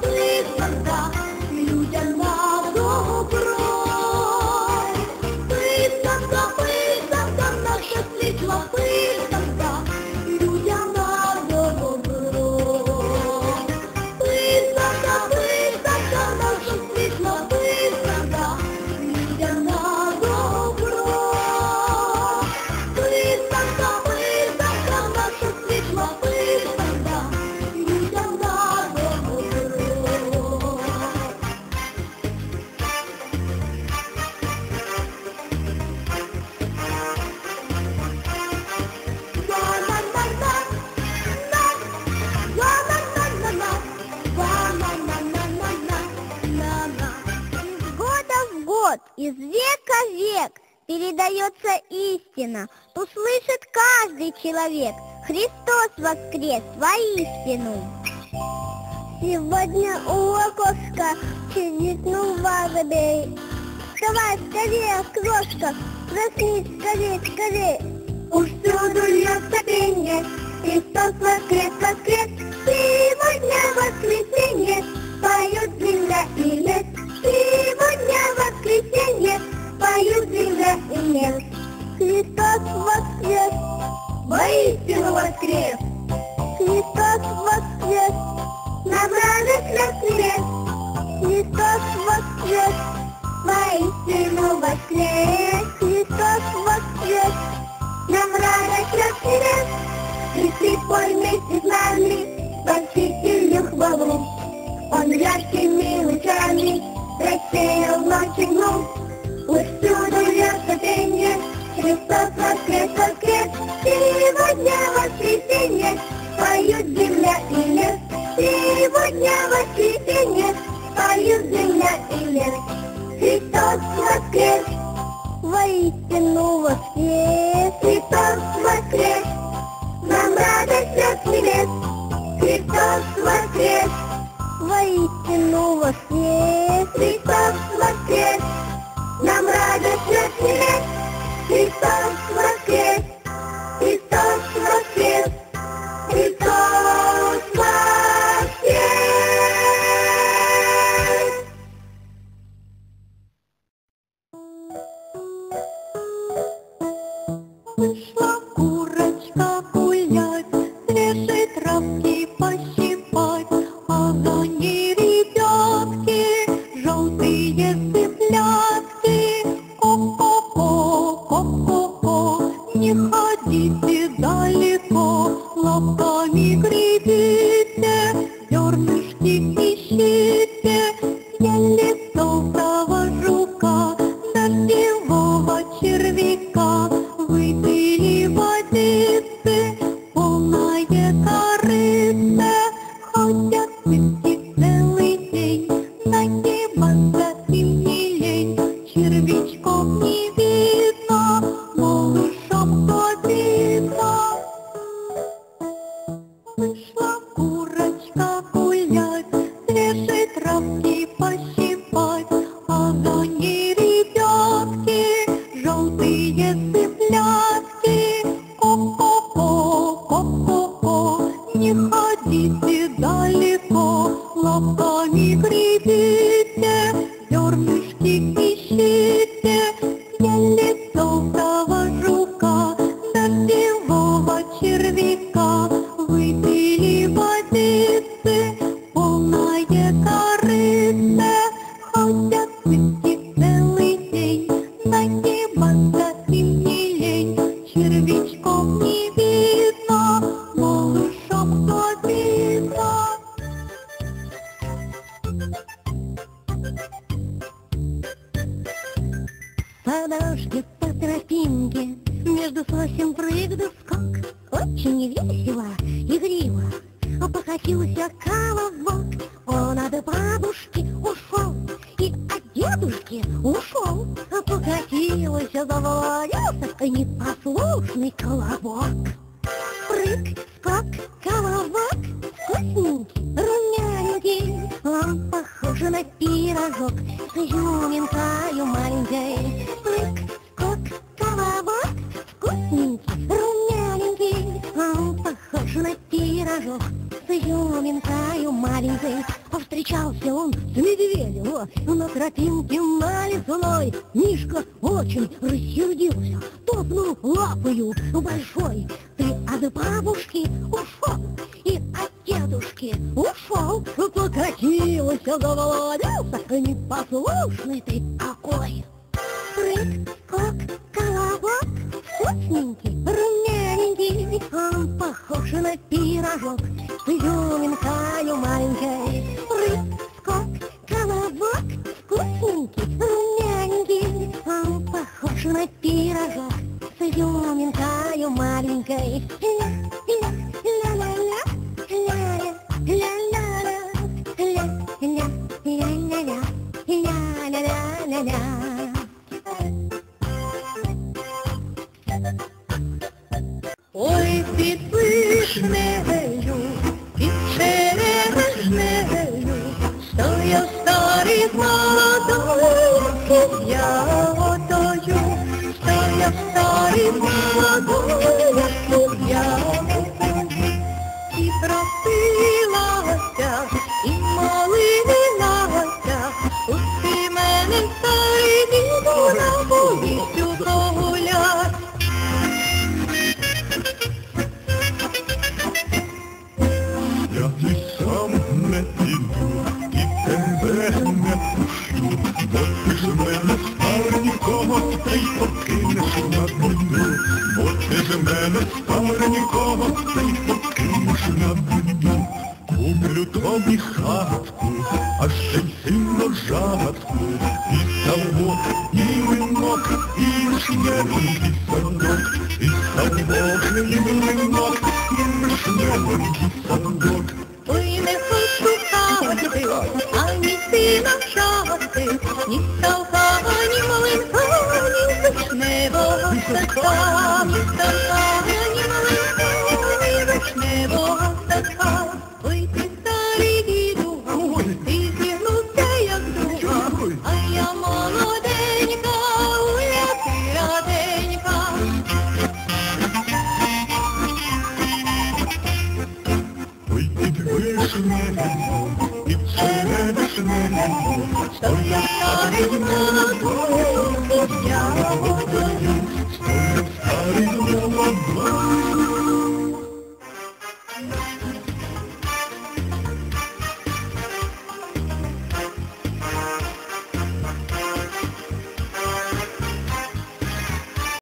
please Из века в век передается истина, услышит каждый человек. Христос воскрес воистину. Сегодня у окошка сидит нувагобей. Давай скорее, крошка, проснись скорее, скорее. Усюду льется пенье, Христос воскрес, воскрес. Сегодня воскресенье, поют земля и лес. Сегодня воскресенье воскресенье поют друзья и не гребите, зернышки покатился колобок. Он от бабушки ушел, и от дедушки ушел. Покатился, завалился непослушный колобок. Прыг, скок, колобок, вкусненький, румяненький, он похож на пирожок с изюминкою маленькой. С изюминкою маленькой. Повстречался он с медведем о, на тропинке налесной. Мишка очень рассердился, топнул лапою большой. Ты от бабушки ушел и от дедушки ушел. Покатился, заволодился, непослушный ты какой. Прыг, скок, колобок, вкусненький, румяненький, он похож на пирожок с изюминкою маленькой. й покинеш на біду, бо ти ж мене старенького, та й покинеш на біду. Куплю тобі хатку, а ще й сильно жадку, і ставок, і винок, і вишневий садок, і ставок, і винок, і вишневий садок. Ой, не хочу хати, ані сина чати, ні ставка, ні малинка, ні вишневого садка, ні ставка, ні малинка, ні вишневого Thank you.